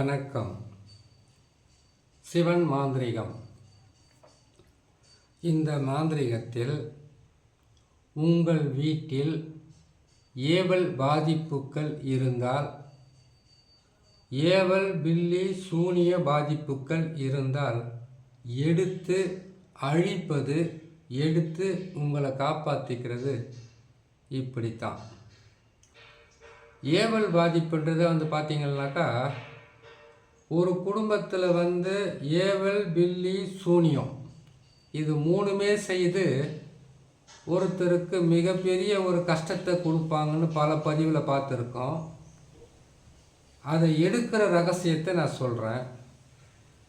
வணக்கம். சிவன் மாந்திரிகம். இந்த மாந்திரிகத்தில் உங்கள் வீட்டில் ஏவல் பாதிப்புகள் இருந்தால் ஏவல் பில்லி சூனிய பாதிப்புகள் இருந்தால் எடுத்து அழிப்பது எடுத்து உங்களை காப்பாற்றிக்கிறது இப்படித்தான். ஏவல் பாதிப்புன்றது வந்து பார்த்தீங்கன்னாக்கா ஒரு குடும்பத்தில் வந்து ஏவல் பில்லி சூனியம். இது மூணுமே செய்து ஒருத்தருக்கு மிகப்பெரிய ஒரு கஷ்டத்தை கொடுப்பாங்கன்னு பல பதிவில் பார்த்துருக்கோம். அதை எடுக்கிற ரகசியத்தை நான் சொல்கிறேன்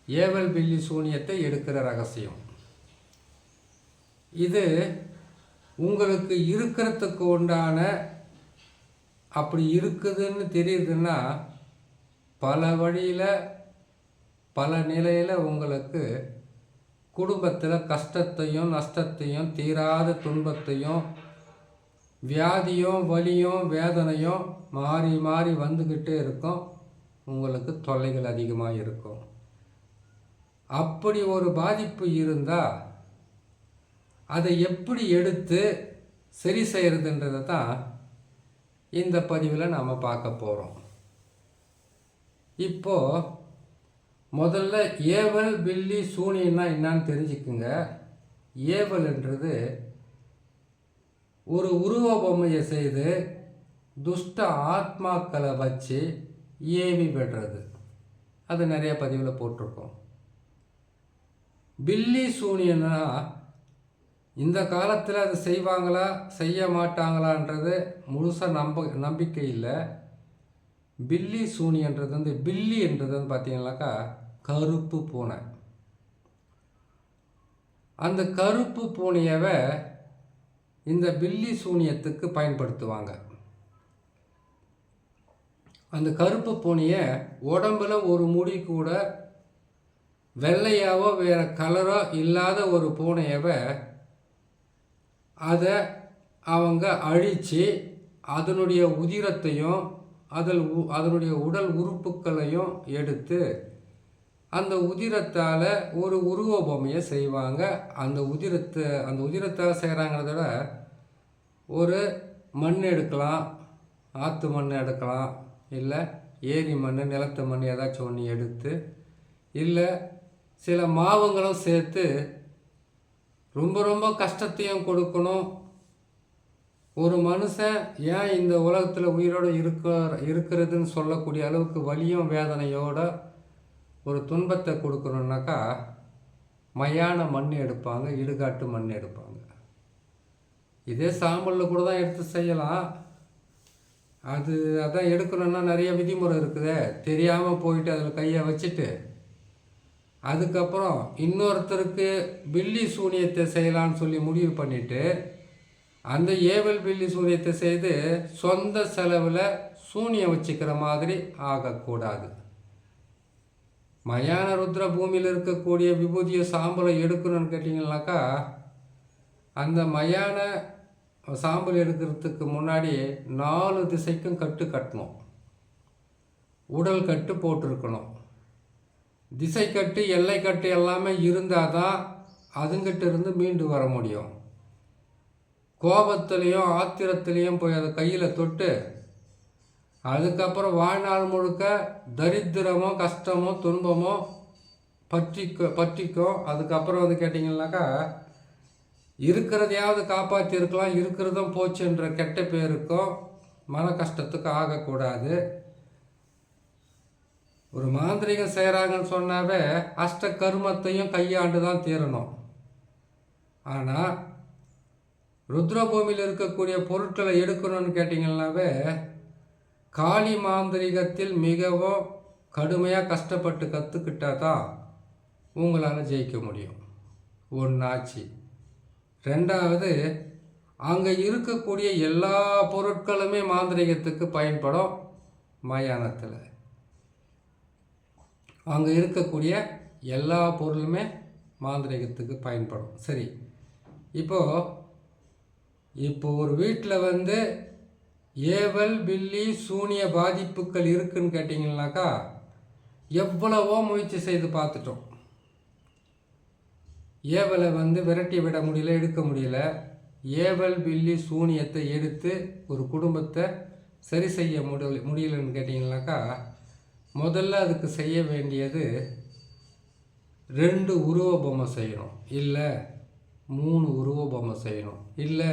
ஏவல் பில்லி சூனியத்தை எடுக்கிற ரகசியம். இது உங்களுக்கு இருக்கிறதுக்கு உண்டான அப்படி இருக்குதுன்னு தெரியுதுன்னா பல வழியில் பல நிலையில் உங்களுக்கு குடும்பத்தில் கஷ்டத்தையும் நஷ்டத்தையும் தீராத துன்பத்தையும் வியாதியும் வலியும் வேதனையும் மாறி மாறி வந்துக்கிட்டே இருக்கும். உங்களுக்கு தொல்லைகள் அதிகமாக இருக்கும். அப்படி ஒரு பாதிப்பு இருந்தால் அதை எப்படி எடுத்து சரி செய்கிறதுன்றதை தான் இந்த பதிவில் நாம் பார்க்க போகிறோம் இப்போது முதல்ல ஏவல் பில்லி சூனியன்னா என்னன்னு தெரிஞ்சுக்குங்க. ஏவல்ன்றது ஒரு உருவ பொம்மையை செய்து துஷ்ட ஆத்மாக்களை வச்சு ஏவி விடுறது. அது நிறைய பதிவில் போட்டிருக்கோம். பில்லி சூனியன்னா இந்த காலத்தில் அது செய்வாங்களா செய்ய மாட்டாங்களான்றது முழுசாக நம்ப நம்பிக்கை இல்லை. பில்லி சூனின்றது வந்து பில்லி என்றது வந்து பார்த்தீங்கன்னாக்கா கருப்பு பூனை. அந்த கருப்பு பூனையவை இந்த பில்லி சூனியத்துக்கு பயன்படுத்துவாங்க. அந்த கருப்பு பூனையை உடம்புல ஒரு முடி கூட வெள்ளையாவோ வேறு கலரோ இல்லாத ஒரு பூனையவை அதை அவங்க அழித்து அதனுடைய உதிரத்தையும் அதில் உ அதனுடைய உடல் உறுப்புகளையும் எடுத்து அந்த உதிரத்தால் ஒரு உருவ பொம்மையை செய்வாங்க. அந்த உதிரத்தை அந்த உதிரத்தால் செய்கிறாங்கிறத விட ஒரு மண் எடுக்கலாம் ஆற்று மண் எடுக்கலாம் இல்லை ஏரி மண் நிலத்து மண் ஏதாச்சும் ஒன்று எடுத்து இல்லை சில மாவுங்களும் சேர்த்து ரொம்ப ரொம்ப கஷ்டத்தையும் கொடுக்கணும். ஒரு மனுஷன் ஏன் இந்த உலகத்தில் உயிரோடு இருக்க இருக்கிறதுன்னு சொல்லக்கூடிய அளவுக்கு வலியும் வேதனையோட ஒரு துன்பத்தை கொடுக்கணுன்னாக்கா மையான மண் எடுப்பாங்க இடுகாட்டு மண் எடுப்பாங்க. இதே சாம்பலில் கூட தான் எடுத்து செய்யலாம். அது அதான் எடுக்கணுன்னா நிறைய விதிமுறை இருக்குதே. தெரியாமல் போயிட்டு அதில் கையை வச்சுட்டு அதுக்கப்புறம் இன்னொருத்தருக்கு பில்லி சூனியத்தை செய்யலான்னு சொல்லி முடிவு பண்ணிவிட்டு அந்த ஏவல் பில்லி சூனியத்தை செய்து சொந்த செலவில் சூனியம் வச்சுக்கிற மாதிரி ஆகக்கூடாது. மயான ருத்ர பூமியில் இருக்கக்கூடிய விபூதியை சாம்பலை எடுக்கணும்னு கேட்டிங்கனாக்கா அந்த மயான சாம்பல் எடுக்கிறதுக்கு முன்னாடி நாலு திசைக்கும் கட்டு கட்டணும். உடல் கட்டு போட்டிருக்கணும். திசை கட்டு எல்லை கட்டு எல்லாமே இருந்தால் தான் அதுங்கிட்ட இருந்து மீண்டு வர முடியும். கோபத்துலேயும் ஆத்திரத்துலேயும் போய் அதை கையில் தொட்டு அதுக்கப்புறம் வாழ்நாள் முழுக்க தரித்திரமோ கஷ்டமோ துன்பமோ பற்றிக்கோ பற்றிக்கும் அதுக்கப்புறம் வந்து கேட்டிங்கன்னாக்கா இருக்கிறதையாவது காப்பாற்றிருக்கலாம் இருக்கிறதும் போச்சுன்ற கெட்ட பேருக்கும் மன கஷ்டத்துக்கு ஆகக்கூடாது. ஒரு மாந்திரிகம் செய்கிறாங்கன்னு சொன்னாவே அஷ்ட கருமத்தையும் கையாண்டு தான் தீரணும். ஆனால் ருத்ரபூமியில் இருக்கக்கூடிய பொருட்களை எடுக்கணும்னு கேட்டிங்கன்னாவே காளி மாந்திரிகத்தில் மிகவும் கடுமையாக கஷ்டப்பட்டு கற்றுக்கிட்டால் தான் உங்களால் ஜெயிக்க முடியும். ஒன்றாச்சு ரெண்டாவது அங்கே இருக்கக்கூடிய எல்லா பொருட்களுமே மாந்திரிகத்துக்கு பயன்படும் மயானத்தில். அங்கே இருக்கக்கூடிய எல்லா பொருளுமே மாந்திரிகத்துக்கு பயன்படும். சரி. இப்போது இப்போ ஒரு வீட்டில் வந்து ஏவல் பில்லி சூனிய பாதிப்புகள் இருக்குன்னு கேட்டிங்கனாக்கா எவ்வளவோ முயற்சி செய்து பார்த்துட்டோம். ஏவலை வந்து விரட்டி விட முடியல எடுக்க முடியல. ஏவல் பில்லி சூனியத்தை எடுத்து ஒரு குடும்பத்தை சரி செய்ய முடியல முடியலன்னு கேட்டிங்கனாக்கா முதல்ல அதுக்கு செய்ய வேண்டியது ரெண்டு உருவ பொம்மை செய்யணும். இல்லை மூணு உருவ பொம்மை செய்யணும். இல்லை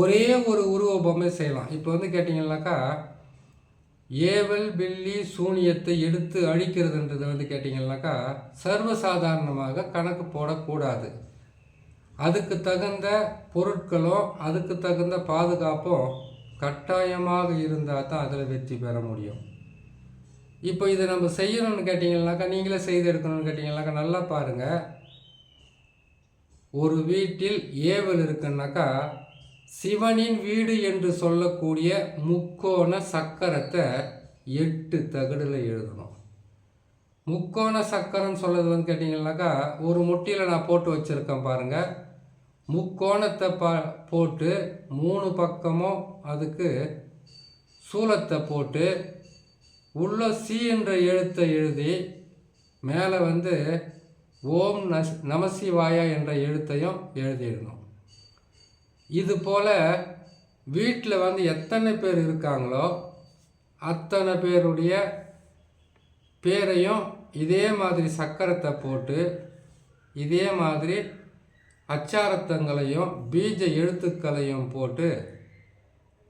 ஒரே ஒரு உருவ பொம்மை செய்யலாம். இப்போ வந்து கேட்டிங்கனாக்கா ஏவல் பில்லி சூனியத்தை எடுத்து அழிக்கிறதுன்றது வந்து கேட்டிங்கனாக்கா சர்வசாதாரணமாக கணக்கு போடக்கூடாது. அதுக்கு தகுந்த பொருட்களும் அதுக்கு தகுந்த பாதுகாப்பும் கட்டாயமாக இருந்தால் தான் அதில் வெற்றி பெற முடியும். இப்போ இதை நம்ம செய்யணும்னு கேட்டிங்கனாக்கா நீங்களே செய்து எடுக்கணும்னு கேட்டிங்கனாக்கா நல்லா பாருங்கள் ஒரு வீட்டில் ஏவல் இருக்குன்னாக்கா சிவனின் வீடு என்று சொல்லக்கூடிய முக்கோண சக்கரத்தை எட்டு தகடில் எழுதணும். முக்கோண சக்கரம் சொல்லது வந்து கேட்டிங்கனாக்கா ஒரு முட்டியில் நான் போட்டு வச்சுருக்கேன் பாருங்கள் முக்கோணத்தை பா போட்டு மூணு பக்கமும் அதுக்கு சூலத்தை போட்டு உள்ள சி என்ற எழுத்தை எழுதி மேலே வந்து ஓம் நஸ் நமசிவாயா என்ற எழுத்தையும் எழுதிடணும். இது போல் வீட்டில் வந்து எத்தனை பேர் இருக்காங்களோ அத்தனை பேருடைய பேரையும் இதே மாதிரி சக்கரத்தை போட்டு இதே மாதிரி அச்சாரத்தங்களையும் பீஜ எழுத்துக்களையும் போட்டு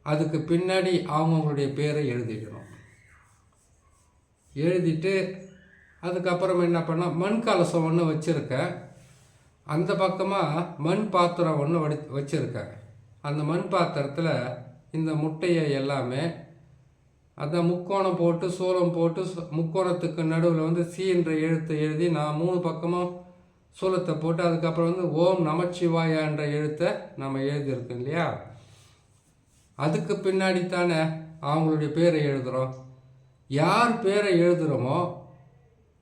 அதுக்கு பின்னாடி அவங்கவுங்களுடைய பேரை எழுதிடணும் எழுதிட்டு அதுக்கப்புறம் என்ன பண்ணால் மண் கலசம் ஒன்று வச்சுருக்கேன் அந்த பக்கமாக மண் பாத்திரம் ஒன்று வடி வச்சுருக்கேன் அந்த மண் பாத்திரத்தில் இந்த முட்டையை எல்லாமே அந்த முக்கோணம் போட்டு சூளம் போட்டு சு- முக்கோணத்துக்கு நடுவில் வந்து சி என்ற எழுத்தை எழுதி நான் மூணு பக்கமும் சூளத்தை போட்டு அதுக்கப்புறம் வந்து ஓம் நமச்சிவாயா என்ற எழுத்தை நம்ம எழுதியிருக்கோம் இல்லையா? அதுக்கு பின்னாடி தானே அவங்களுடைய பேரை எழுதுகிறோம் யார் பேரை எழுதுகிறோமோ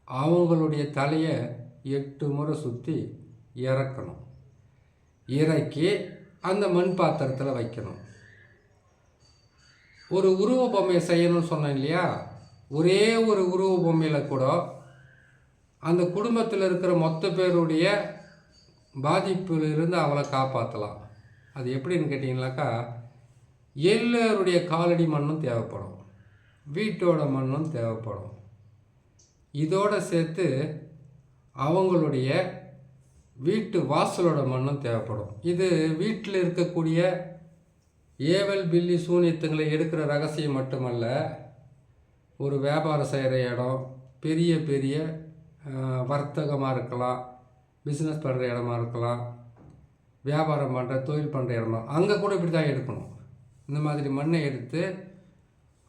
அவங்களுடைய தலையை எட்டு முறை சுற்றி இறக்கணும். இறக்கி அந்த மண் பாத்திரத்தில் வைக்கணும். ஒரு உருவ பொம்மையை செய்யணும்னு சொன்னேன் இல்லையா? ஒரே ஒரு உருவ பொம்மையில் கூட அந்த குடும்பத்தில் இருக்கிற மொத்த பேருடைய பாதிப்பிலிருந்து அவளை காப்பாற்றலாம் அது எப்படின்னு கேட்டிங்கனாக்கா எல்லோருடைய காலடி மண்ணும் தேவைப்படும். வீட்டோட மண்ணும் தேவைப்படும். இதோடு சேர்த்து அவங்களுடைய வீட்டு வாசலோட மண்ணும் தேவைப்படும். இது வீட்டில் இருக்கக்கூடிய ஏவல் பில்லி சூனியத்துங்களை எடுக்கிற ரகசியம் மட்டுமல்ல ஒரு வியாபாரம் செய்கிற இடம் பெரிய பெரிய வர்த்தகமாக இருக்கலாம் பிஸ்னஸ் பண்ணுற இடமா இருக்கலாம் வியாபாரம் பண்ணுற தொழில் பண்ணுற இடமா அங்கே கூட இப்படி தான் எடுக்கணும். இந்த மாதிரி மண்ணை எடுத்து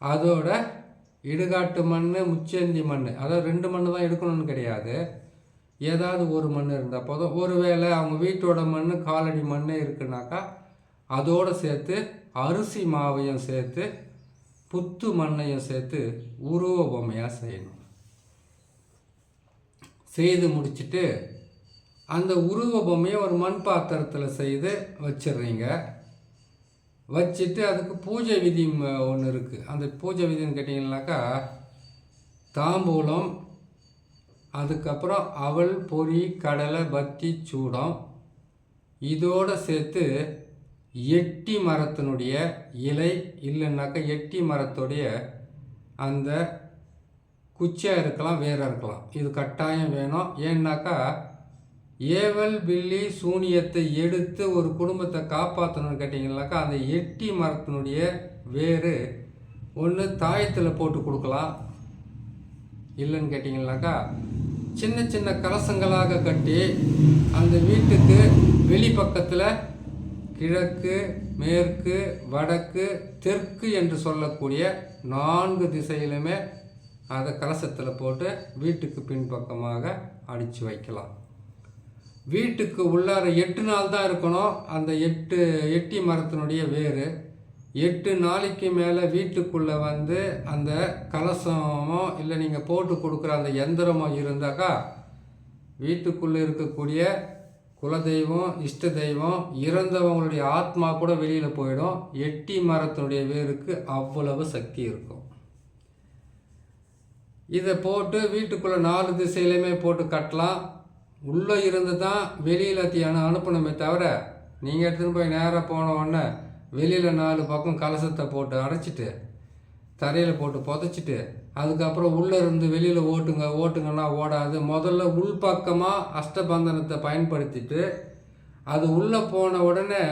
அதோட இடுகாட்டு மண் முச்சேந்தி மண் அதாவது ரெண்டு மண் தான் எடுக்கணும்னு கிடையாது. ஏதாவது ஒரு மண் இருந்தால் போதும். ஒருவேளை அவங்க வீட்டோட மண் காலடி மண் இருக்குனாக்கா அதோடு சேர்த்து அரிசி மாவையும் சேர்த்து புத்து மண்ணையும் சேர்த்து உருவ பொம்மையாக செய்யணும். செய்து முடிச்சிட்டு அந்த உருவ பொம்மையை ஒரு மண் பாத்திரத்தில் செய்து வச்சிடுறீங்க. வச்சுட்டு அதுக்கு பூஜை விதி ஒன்று இருக்குது அந்த பூஜை விதின்னு கேட்டிங்கனாக்கா தாம்பூலம் அதுக்கப்புறம் அவல் பொரி கடலை பத்தி சூடம். இதோடு சேர்த்து எட்டி மரத்தினுடைய இலை இல்லைன்னாக்கா எட்டி மரத்துடைய அந்த குச்சியாக இருக்கலாம் வேற இருக்கலாம். இது கட்டாயம் வேணும். ஏன்னாக்கா ஏவல் பில்லி சூனியத்தை எடுத்து ஒரு குடும்பத்தை காப்பாற்றணும்னு கேட்டிங்கனாக்கா அந்த எட்டி மரத்தினுடைய வேறு ஒன்று தாயத்தில் போட்டு கொடுக்கலாம். இல்லைன்னு கேட்டிங்கனாக்கா சின்ன சின்ன கலசங்களாக கட்டி அந்த வீட்டுக்கு வெளிப்பக்கத்தில் கிழக்கு மேற்கு வடக்கு தெற்கு என்று சொல்லக்கூடிய நான்கு திசையிலுமே அதை கலசத்தில் போட்டு வீட்டுக்கு பின்பக்கமாக அடித்து வைக்கலாம். வீட்டுக்கு உள்ளார எட்டு நாள் தான் இருக்கணும். அந்த எட்டு எட்டி மரத்தினுடைய வேர் எட்டு நாளைக்கு மேலே வீட்டுக்குள்ளே வந்து அந்த கலசமோ இல்லை நீங்கள் போட்டு கொடுக்குற அந்த எந்திரமோ இருந்தாக்கா வீட்டுக்குள்ளே இருக்கக்கூடிய குலதெய்வம் இஷ்ட தெய்வம் இறந்தவங்களுடைய ஆத்மா கூட வெளியில் போயிடும். எட்டி மரத்தினுடைய வேருக்கு அவ்வளவு சக்தி இருக்கும். இதை போட்டு வீட்டுக்குள்ளே நாலு திசையிலையுமே போட்டு கட்டலாம். உள்ளே இருந்து தான் வெளியில் அனுப்பணுமே தவிர நீங்கள் எடுத்துன்னு போய் நேராக போன உடனே வெளியில் நாலு பக்கம் கலசத்தை போட்டு அடைச்சிட்டு தரையில் போட்டு புதைச்சிட்டு அதுக்கப்புறம் உள்ளே இருந்து வெளியில் ஓட்டுங்க ஓட்டுங்கன்னா ஓடாது. முதல்ல உள்பக்கமாக அஷ்டபந்தனத்தை பயன்படுத்திட்டு அது உள்ளே போன உடனே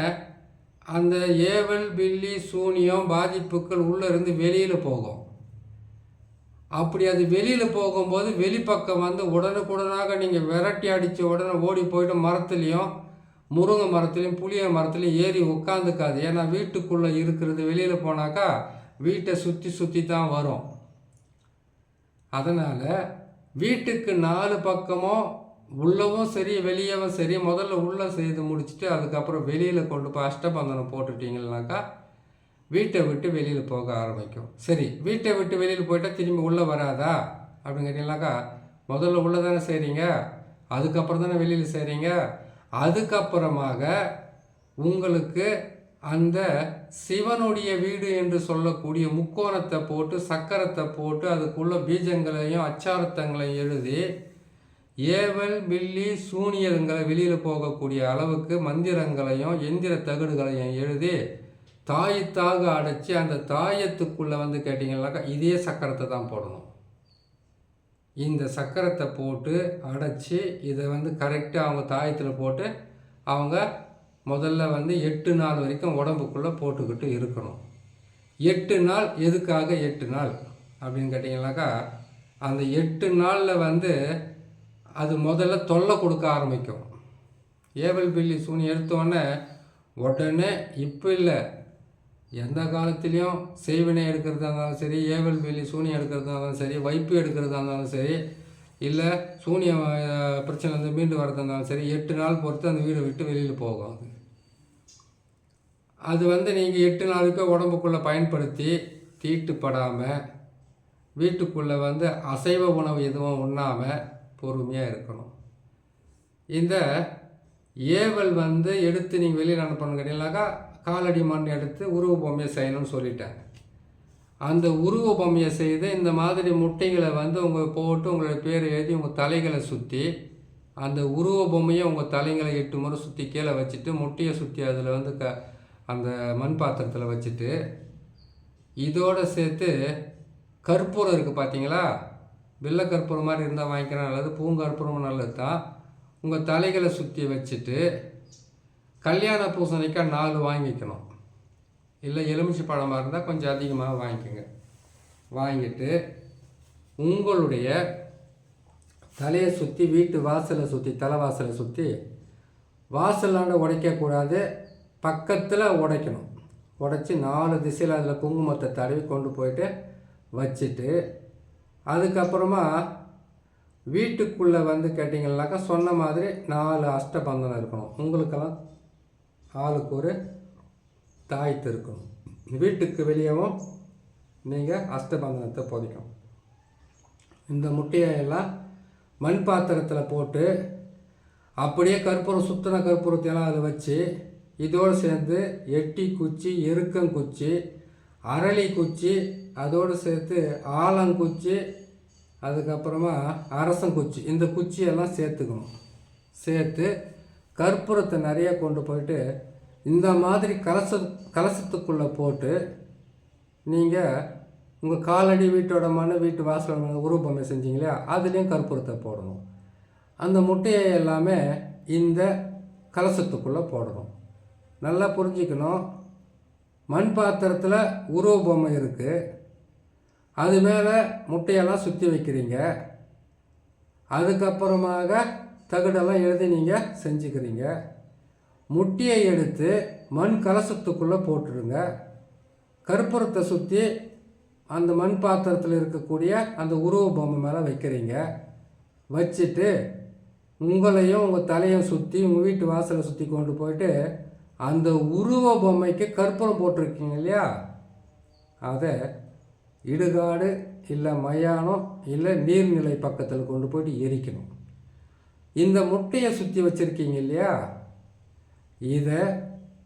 அந்த ஏவல் பில்லி சூனியம் பாதிப்புகள் உள்ளே இருந்து வெளியில் போகும். அப்படி அது வெளியில் போகும்போது வெளிப்பக்கம் வந்து உடனுக்குடனாக நீங்கள் விரட்டி அடித்த உடனே ஓடி போயிட்டு மரத்துலேயும் முருங்கை மரத்துலேயும் புளிய மரத்துலேயும் ஏறி உட்காந்துக்காது ஏன்னா வீட்டுக்குள்ளே இருக்கிறது வெளியில் போனாக்கா வீட்டை சுற்றி சுற்றி தான் வரும். அதனால் வீட்டுக்கு நாலு பக்கமும் உள்ளவும் சரி வெளியவும் சரி முதல்ல உள்ளே செய்து முடிச்சுட்டு அதுக்கப்புறம் வெளியில் கொண்டு போய் அஷ்டபந்தனம் போட்டுட்டிங்கனாக்கா வீட்டை விட்டு வெளியில் போக ஆரம்பிக்கும். சரி வீட்டை விட்டு வெளியில் போயிட்டால் திரும்பி உள்ளே வராதா? அப்படின்னு கேட்டிங்கனாக்கா முதல்ல உள்ளே தானே செய்கிறீங்க அதுக்கப்புறம் தானே வெளியில் செய்கிறீங்க அதுக்கப்புறமாக உங்களுக்கு அந்த சிவனுடைய வீடு என்று சொல்லக்கூடிய முக்கோணத்தை போட்டு சக்கரத்தை போட்டு அதுக்குள்ள பீஜங்களையும் அச்சாரத்தங்களையும் எழுதி ஏவல் பில்லி சூனியங்களை வெளியில் போகக்கூடிய அளவுக்கு மந்திரங்களையும் எந்திர தகடுகளையும் எழுதி தாயத்தாக அடைச்சி அந்த தாயத்துக்குள்ளே வந்து கேட்டிங்கன்னாக்கா இதே சக்கரத்தை தான் போடணும். இந்த சக்கரத்தை போட்டு அடைச்சி இதை வந்து கரெக்டாக அவங்க தாயத்தில் போட்டு அவங்க முதல்ல வந்து எட்டு நாள் வரைக்கும் உடம்புக்குள்ளே போட்டுக்கிட்டு இருக்கணும். எட்டு நாள் எதுக்காக எட்டு நாள் அப்படின்னு கேட்டிங்கனாக்கா அந்த எட்டு நாளில் வந்து அது முதல்ல தொல்லை கொடுக்க ஆரம்பிக்கும். ஏவல் பில்லி சூனி எடுத்தோடனே உடனே இப்போ இல்லை எந்த காலத்துலேயும் செய்வினை எடுக்கிறதா இருந்தாலும் சரி ஏவல் வேலி சூனியம் எடுக்கிறதா இருந்தாலும் சரி வைப்பு எடுக்கிறதா இருந்தாலும் சரி இல்லை சூனிய பிரச்சனை வந்து மீண்டு வரதா இருந்தாலும் சரி எட்டு நாள் பொறுத்து அந்த வீடை விட்டு வெளியில் போகும் அது. அது வந்து நீங்கள் எட்டு நாளுக்கு உடம்புக்குள்ளே பயன்படுத்தி தீட்டுப்படாமல் வீட்டுக்குள்ளே வந்து அசைவ உணவு எதுவும் உண்ணாமல் பொறுமையாக இருக்கணும். இந்த ஏவல் வந்து எடுத்து நீங்கள் வெளியில் அனுப்பணும் கேட்டீங்கன்னாக்கா காலடி மண் எடுத்து உருவ பொம்மையை செய்யணும்னு சொல்லிட்டாங்க. அந்த உருவ பொம்மையை செய்து இந்த மாதிரி முட்டைகளை வந்து உங்கள் போட்டு உங்களோட பேர் எழுதி உங்கள் தலைகளை சுற்றி அந்த உருவ பொம்மையை உங்கள் தலைங்களை எட்டு முறை சுற்றி கீழே வச்சுட்டு முட்டையை சுற்றி அதில் வந்து க அந்த மண் பாத்திரத்தில் வச்சுட்டு இதோடு சேர்த்து கற்பூரம் இருக்குது பார்த்தீங்களா வெள்ளை கற்பூரம் மாதிரி இருந்தால் வாங்கிக்கிறேன் நல்லது பூங்கற்பூரமும் நல்லது தான் உங்கள் தலைகளை சுற்றி வச்சுட்டு கல்யாண பூசணிக்காய் நாலு வாங்கிக்கணும். இல்லை எலுமிச்சை பழமாக இருந்தால் கொஞ்சம் அதிகமாக வாங்கிக்கோங்க. வாங்கிட்டு உங்களுடைய தலையை சுற்றி வீட்டு வாசலை சுற்றி தலை வாசலை சுற்றி வாசலாண்ட உடைக்கக்கூடாது பக்கத்தில் உடைக்கணும். உடைச்சி நாலு திசையில் அதில் குங்குமத்தை தடவி கொண்டு போயிட்டு வச்சுட்டு அதுக்கப்புறமா வீட்டுக்குள்ளே வந்து கேட்டிங்கன்னாக்கா சொன்ன மாதிரி நாலு அஷ்டபந்தனம் இருக்கணும். உங்களுக்கெல்லாம் ஆளுக்கு ஒரு தாயத்து இருக்கணும் வீட்டுக்கு வெளியவும் நீங்கள் அஸ்தபந்தனத்தை புதைக்கணும். இந்த முட்டையை எல்லாம் மண் பாத்திரத்தில் போட்டு அப்படியே கற்பூரம் சுத்தின கற்பூரத்தையெல்லாம் அதில் வச்சு இதோடு சேர்ந்து எட்டி குச்சி எருக்கங்குச்சி அரளி குச்சி அதோடு சேர்த்து ஆலங்குச்சி அதுக்கப்புறமா அரசங்குச்சி இந்த குச்சியெல்லாம் சேர்த்துக்கணும். சேர்த்து கற்பூரத்தை நிறைய கொண்டு போயிட்டு இந்த மாதிரி கலச கலசத்துக்குள்ளே போட்டு நீங்கள் உங்கள் காலடி வீட்டோட மண் வீட்டு வாசல் மண் உருவப்பொம்மை செஞ்சீங்க அதுலேயும் கற்பூரத்தை போடணும். அந்த முட்டையை எல்லாமே இந்த கலசத்துக்குள்ளே போடணும். நல்லா புரிஞ்சுக்கணும். மண் பாத்திரத்தில் உருவ பொம்மை இருக்குது அது மேலே முட்டையெல்லாம் சுற்றி வைக்கிறீங்க. அதுக்கப்புறமாக தகடெல்லாம் எழுதி நீங்கள் செஞ்சுக்கிறீங்க. முட்டியை எடுத்து மண் கலசத்துக்குள்ளே போட்டுருங்க கற்பூரத்தை சுற்றி அந்த மண் பாத்திரத்தில் இருக்கக்கூடிய அந்த உருவ பொம்மை மேலே வைக்கிறீங்க. வச்சுட்டு உங்களையும் உங்கள் தலையும் சுற்றி உங்கள் வீட்டு வாசலை சுற்றி கொண்டு போயிட்டு அந்த உருவ பொம்மைக்கு கற்பூரம் போட்டிருக்கீங்க இல்லையா? அதை இடுகாடு இல்லை மயானம் இல்லை நீர்நிலை பக்கத்தில் கொண்டு போயிட்டு எரிக்கணும். இந்த முட்டையை சுற்றி வச்சுருக்கீங்க இல்லையா? இதை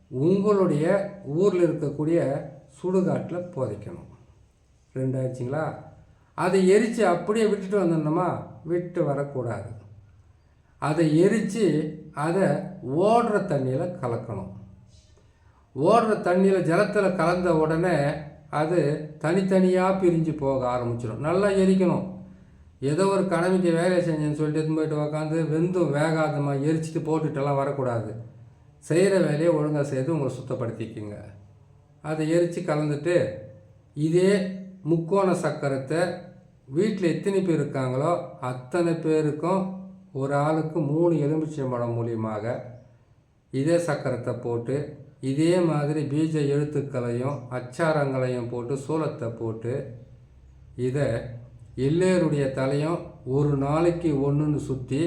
உங்களுடைய ஊரில் இருக்கக்கூடிய சுடுகாட்டில் புதைக்கணும். ரெண்டாயிடுச்சிங்களா அதை எரித்து அப்படியே விட்டுட்டு வந்தோம்னா விட்டு வரக்கூடாது. அதை எரித்து அதை ஓடுற தண்ணியில் கலக்கணும். ஓடுற தண்ணியில் ஜலத்தில் கலந்த உடனே அது தனித்தனியாக பிரிஞ்சு போக ஆரம்பிச்சிடும். நல்லா எரிக்கணும். ஏதோ ஒரு கடமைக்கு வேலை செஞ்சேன்னு சொல்லிட்டு எடுத்துன்னு போயிட்டு உக்காந்து வெந்தும் வேகாதமாக எரிச்சிட்டு போட்டுட்டெல்லாம் வரக்கூடாது. செய்கிற வேலையை ஒழுங்காக செய்து உங்களை சுத்தப்படுத்திக்குங்க. அதை எரித்து கலந்துட்டு இதே முக்கோண சக்கரத்தை வீட்டில் எத்தனை பேர் இருக்காங்களோ அத்தனை பேருக்கும் ஒரு ஆளுக்கு மூணு எலும்பிச்சம்பழம் மூலியமாக இதே சக்கரத்தை போட்டு இதே மாதிரி பீஜ எழுத்துக்களையும் அச்சாரங்களையும் போட்டு சூலத்தை போட்டு இதை எல்லோருடைய தலையும் ஒரு நாளைக்கு ஒன்றுன்னு சுற்றி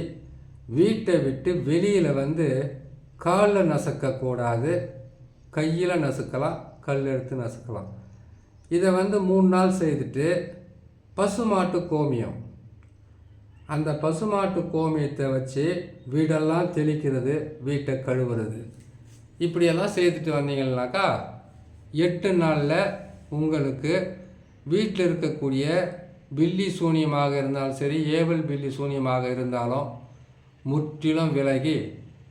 வீட்டை விட்டு வெளியில் வந்து காலில் நசுக்கக்கூடாது கையில் நசுக்கலாம் கல் எடுத்து நசுக்கலாம். இதை வந்து மூணு நாள் செய்துட்டு பசுமாட்டு கோமியம். அந்த பசுமாட்டு கோமியத்தை வச்சு வீடெல்லாம் தெளிக்கிறது வீட்டை கழுவுறது. இப்படியெல்லாம் செய்துட்டு வந்தீங்கன்னாக்கா எட்டு நாளில் உங்களுக்கு வீட்டில் இருக்கக்கூடிய பில்லி சூனியமாக இருந்தாலும் சரி ஏவல் பில்லி சூனியமாக இருந்தாலும் முற்றிலும் விலகி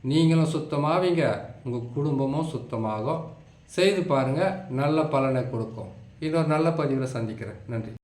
நீங்களும் சுத்தமாவீங்க உங்கள் குடும்பமும் சுத்தமாகும். செய்து பாருங்கள் நல்ல பலனை கொடுக்கும். இன்னொரு நல்ல பதிவில் சந்திக்கிறேன். நன்றி.